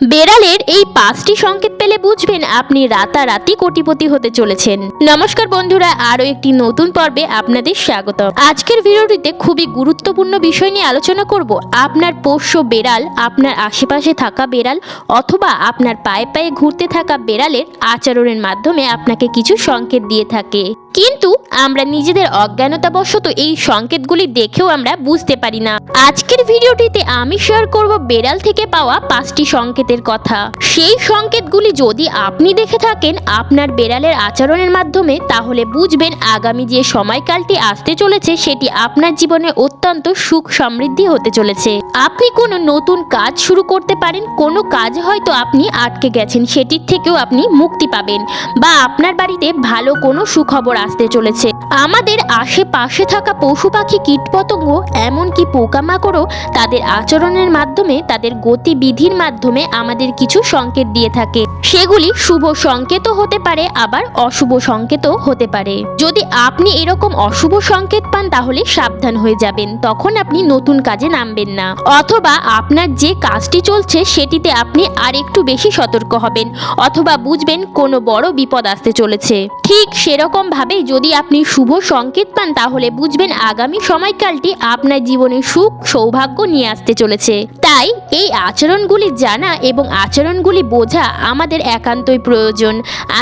বেড়ালের এই পাঁচটি সংকেত পেলে বুঝবেন আপনি রাতারাতি কোটিপতি হতে চলেছেন। নমস্কার বন্ধুরা, আরও একটি নতুন পর্বে আপনাদের স্বাগত আজকের ভিডিওটিতে খুবই গুরুত্বপূর্ণ বিষয় নিয়ে আলোচনা করব, আপনার পোষ্য বেড়াল, আপনার আশেপাশে থাকা বেড়াল অথবা আপনার পায়ে পায়ে ঘুরতে থাকা বেড়ালের আচরণের মাধ্যমে আপনাকে কিছু সংকেত দিয়ে থাকে। কিন্তু আমরা নিজেদের অজ্ঞানতাবশত এই সংকেতগুলি দেখেও আমরা বুঝতে পারি না। আজকের ভিডিওটিতে আমি শেয়ার করব বেড়াল থেকে পাওয়া পাঁচটি সংকেতের কথা। সেই সংকেতগুলি যদি আপনি দেখে থাকেন আপনার বেড়ালের আচরণের মাধ্যমে, তাহলে বুঝবেন আগামী যে সময়কালটি আসতে চলেছে, সেটি আপনার জীবনে অত্যন্ত সুখ সমৃদ্ধি হতে চলেছে। আপনি কোনো নতুন কাজ শুরু করতে পারেন, কোনো কাজ হয়তো আপনি আটকে গেছেন, সেটির থেকেও আপনি মুক্তি পাবেন বা আপনার বাড়িতে ভালো কোনো সুখবর আসতে চলেছে। আমাদের আশেপাশে থাকা পশু পাখি, কীটপতঙ্গ, এমনকি পোকামাকড়ও তাদের আচরণের মাধ্যমে, তাদের গতিবিধির মাধ্যমে আমাদের কিছু সংকেত দিয়ে থাকে। সেগুলি শুভ সংকেতও হতে পারে, আবার অশুভ সংকেতও হতে পারে। যদি আপনি এরকম অশুভ সংকেত পান, তাহলে সাবধান হয়ে যাবেন। তখন আপনি নতুন কাজে নামবেন না। অথবা আপনার যে কাজটি চলছে, সেটিতে আপনি আর একটু বেশি সতর্ক হবেন, অথবা বুঝবেন কোনো বড় বিপদ আসতে চলেছে। ঠিক সেরকম ভাবে যদি আপনি শুভ সংকেত পান, তাহলে বুঝবেন আগামী সময়কালটি আপনার জীবনে সুখ সৌভাগ্য নিয়ে আসতে চলেছে। তাই এই আচরণগুলি জানা এবং আচরণগুলি বোঝা আমাদের একান্তই প্রয়োজন।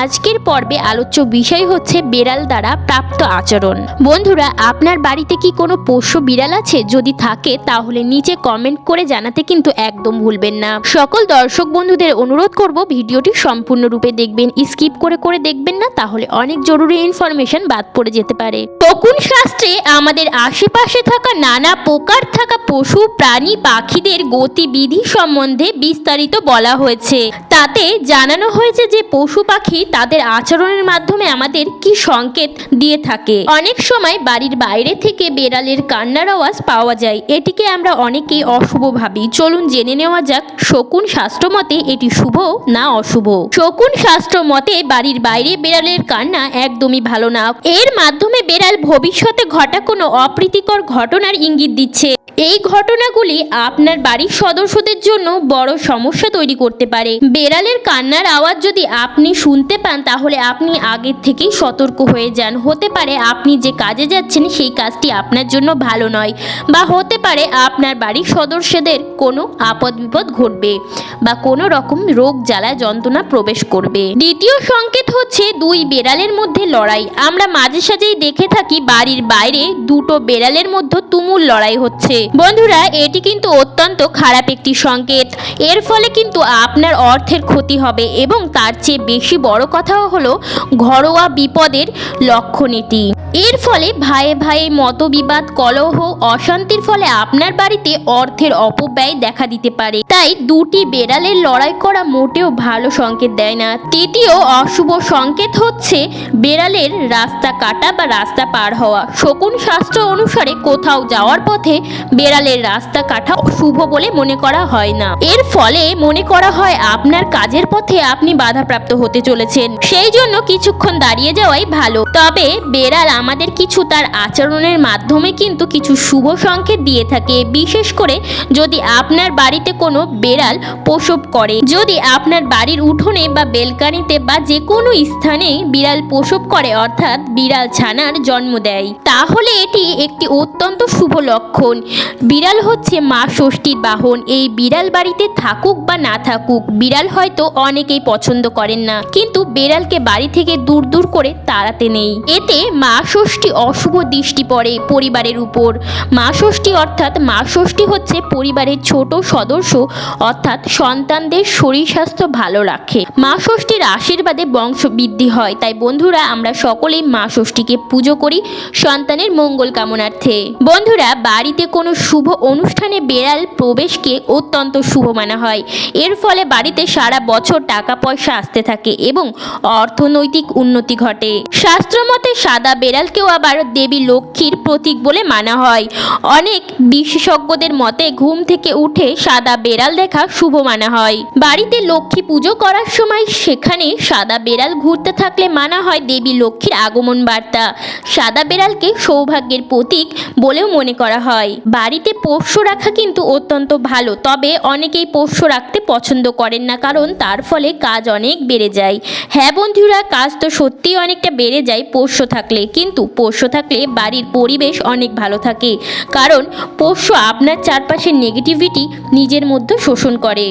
আজকের পর্বে আলোচ্য বিষয় হচ্ছে বেড়াল দ্বারা প্রাপ্ত আচরণ। বন্ধুরা, আপনার বাড়িতে কি কোনো পোষ্য বিড়াল আছে? যদি থাকে, তাহলে নিচে কমেন্ট করে জানাতে কিন্তু একদম ভুলবেন না। সকল দর্শক বন্ধুদের অনুরোধ করব ভিডিওটি সম্পূর্ণরূপে দেখবেন স্কিপ করে করে দেখবেন না, তাহলে অনেক জরুরি ইনফরমেশন বাদ পড়ে যেতে পারে। শকুন শাস্ত্রে আমাদের আশেপাশে থাকা নানা প্রকার থাকা পশু, প্রাণী, পাখিদের গতিবিধি সম্বন্ধে বিস্তারিত বলা হয়েছে। তাতে জানানো হয়েছে যে পশু পাখি তাদের আচরণের মাধ্যমে আমাদের কি সংকেত দিয়ে থাকে। অনেক সময় বাড়ির বাইরে থেকে বেড়ালের কান্নার আওয়াজ পাওয়া যায়। এটিকে আমরা অনেকেই অশুভ ভাবি। চলুন জেনে নেওয়া যাক, শকুন শাস্ত্র মতে এটি শুভ না অশুভ? শকুন শাস্ত্র মতে বাড়ির বাইরে বেড়ালের কান্না একদমই ভালো না। এর মাধ্যমে বেড়াল ভবিষ্যতে ঘটা কোনো অপ্রীতিকর ঘটনার ইঙ্গিত দিচ্ছে। এই ঘটনাগুলি আপনার বাড়ির সদস্যদের জন্য বড় সমস্যা তৈরি করতে পারে। বেড়ালের কান্নার আওয়াজ যদি আপনি শুনতে পান, তাহলে আপনি আগের থেকেই সতর্ক হয়ে যান। হতে পারে আপনি যে কাজে যাচ্ছেন, সেই কাজটি আপনার জন্য ভালো নয় বা হতে পারে আপনার বাড়ির সদস্যদের কোনো আপদ বিপদ ঘটবে বা কোনো রকম রোগ, জ্বালা, যন্ত্রণা প্রবেশ করবে। দ্বিতীয় সংকেত হচ্ছে দুই বেড়ালের মধ্যে লড়াই। আমরা মাঝে সাঝেই দেখে থাকি বাড়ির বাইরে দুটো বেড়ালের মধ্যে তুমুল লড়াই হচ্ছে। বন্ধুরা, এটি কিন্তু অত্যন্ত খারাপ একটি সংকেত। এর ফলে কিন্তু আপনার অর্থের ক্ষতি হবে এবং তার চেয়ে বেশি বড় কথাও হলো ঘরোয়া বিপদের লক্ষণ এটি এর ফলে ভাইয়ে ভাইয়ে মতবিবাদ, কলহ, অশান্তির ফলে আপনার বাড়িতে অর্থের অপব্যয় দেখা দিতে পারে। তাই দুটি বেড়ালের লড়াই করা মোটেও ভালো সংকেত দেয় না। তৃতীয় অশুভ সংকেত হচ্ছে বেড়ালের রাস্তা কাটা বা রাস্তা পার হওয়া। শকুন শাস্ত্র অনুসারে কোথাও যাওয়ার পথে বেড়ালের রাস্তা কাটা শুভ বলে মনে করা হয় না। এর ফলে মনে করা হয় আপনার কাজের পথে আপনি বাধাপ্রাপ্ত হতে চলেছেন। সেই জন্য কিছুক্ষণ দাঁড়িয়ে যাওয়াই ভালো। তবে বেড়াল আমাদের কিছু তার আচরণের মাধ্যমে কিন্তু কিছু শুভ সংকেত দিয়ে থাকে। বিশেষ করে যদি আপনার বাড়িতে কোনো বেড়াল প্রসব করে, যদি আপনার বাড়ির উঠোনে বা বেলকানিতে বা যে কোনো স্থানে বিড়াল প্রসব করে, অর্থাৎ বিড়াল ছানার জন্ম দেয়, তাহলে এটি একটি অত্যন্ত শুভ লক্ষণ। বিড়াল হচ্ছে মা ষষ্ঠীর বাহন। এই বিড়াল বাড়িতে থাকুক বা না থাকুক, বিড়াল হয়তো অনেকেই পছন্দ করেন না। কিন্তু বিড়ালকে বাড়ি থেকে দূর দূর করে তাড়াতে নেই। এতে মা ষষ্ঠী অশুভ দৃষ্টি পড়ে পরিবারের উপর। মা ষষ্ঠী অর্থাৎ মা ষষ্ঠী হচ্ছে পরিবারের ছোট সদস্য, অর্থাৎ সন্তানদের শরীর স্বাস্থ্য ভালো রাখে। মা ষষ্ঠীর আশীর্বাদে বংশ বৃদ্ধি হয়। তাই বন্ধুরা, আমরা সকলেই মা ষষ্ঠীকে পুজো করি সন্তানের মঙ্গল কামনার্থে। বন্ধুরা, বাড়িতে কোনো শুভ অনুষ্ঠানে বেড়াল প্রবেশকে অত্যন্ত শুভ মানা হয়। এর ফলে বাড়িতে সারা বছর টাকা পয়সা আসতে থাকে এবং অর্থনৈতিক উন্নতি ঘটে। শাস্ত্রমতে সাদা বেড়ালকেও আবার দেবী লক্ষ্মীর প্রতীক বলে মানা হয়। অনেক বিশেষজ্ঞদের মতে ঘুম থেকে উঠে সাদা বেড়াল দেখা শুভ মানা হয়। বাড়িতে লক্ষ্মী পুজো করার সময় সেখানে সাদা বেড়াল ঘুরতে থাকলে মানা হয় দেবী লক্ষ্মীর আগমন বার্তা। সাদা বেড়ালকে সৌভাগ্যের প্রতীক বলেও মনে করা হয়। বাড়িতে পোষ্য রাখা কিন্তু অত্যন্ত ভালো, তবে অনেকেই পোষ্য রাখতে পছন্দ করেন না, কারণ তার ফলে কাজ অনেক বেড়ে যায়। হ্যাঁ বন্ধুরা, কাজ তো সত্যিই অনেকটা বেড়ে যায় পোষ্য থাকলে, কিন্তু পোষ্য থাকলে বাড়ির পরিবেশ অনেক ভালো থাকে, কারণ পোষ্য আপনার চারপাশের নেগেটিভিটি নিজের মধ্যে শোষণ করে।